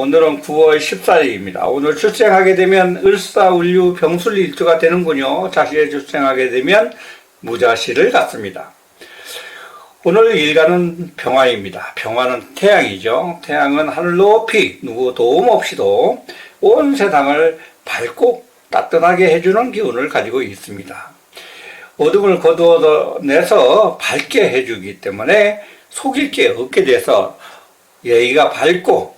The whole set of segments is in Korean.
오늘은 9월 14일입니다. 오늘 출생하게 되면 을사울류 병술 일주가 되는군요. 자신의 출생하게 되면 무자실을 갖습니다. 오늘 일간은 병화입니다. 병화는 태양이죠. 태양은 하늘 높이 누구 도움 없이도 온 세상을 밝고 따뜻하게 해주는 기운을 가지고 있습니다. 어둠을 거두어내서 밝게 해주기 때문에 속일 게 없게 돼서 예의가 밝고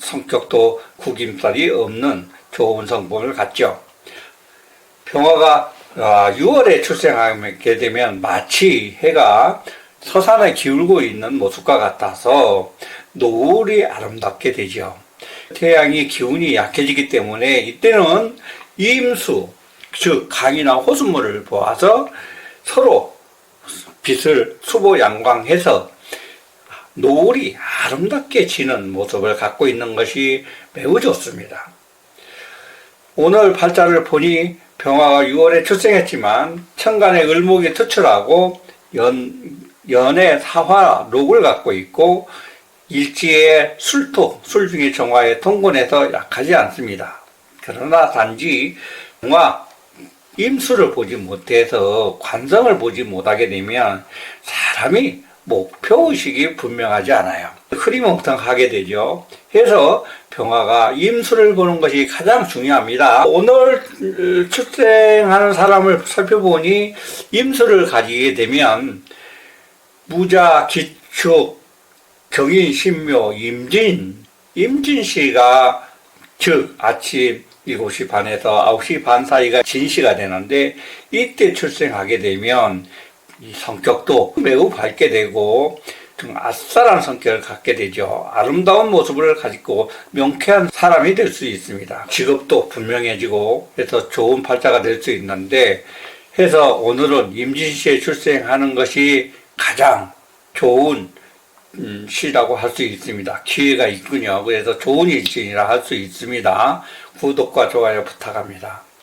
성격도 구김살이 없는 좋은 성품을 갖죠. 병화가 6월에 출생하게 되면 마치 해가 서산에 기울고 있는 모습과 같아서 노을이 아름답게 되죠. 태양이 기운이 약해지기 때문에 이때는 임수, 즉 강이나 호수물을 보아서 서로 빛을 수보 양광해서 노을이 아름답게 지는 모습을 갖고 있는 것이 매우 좋습니다. 오늘 팔자를 보니 병화가 6월에 출생했지만 천간에 을목이 투출하고 연, 연의 사화 록을 갖고 있고 일지에 술토, 술 중에 정화에 통곤해서 약하지 않습니다. 그러나 단지 정화 임수를 보지 못해서 관성을 보지 못하게 되면 사람이 목표의식이 분명하지 않아요. 흐리멍텅하게 되죠. 그래서 병화가 임수를 보는 것이 가장 중요합니다. 오늘 출생하는 사람을 살펴보니 임수를 가지게 되면 무자, 기축, 경인, 신묘, 임진, 임진 씨가 즉 아침 7시 반에서 9시 반 사이가 진시가 되는데 이때 출생하게 되면 이 성격도 매우 밝게 되고 좀 아싸란 성격을 갖게 되죠. 아름다운 모습을 가지고 명쾌한 사람이 될 수 있습니다. 직업도 분명해지고 그래서 좋은 팔자가 될 수 있는데 해서 오늘은 임진시에 출생하는 것이 가장 좋은 음, 시라고 할 수 있습니다. 기회가 있군요. 그래서 좋은 일진이라 할 수 있습니다. 구독과 좋아요 부탁합니다.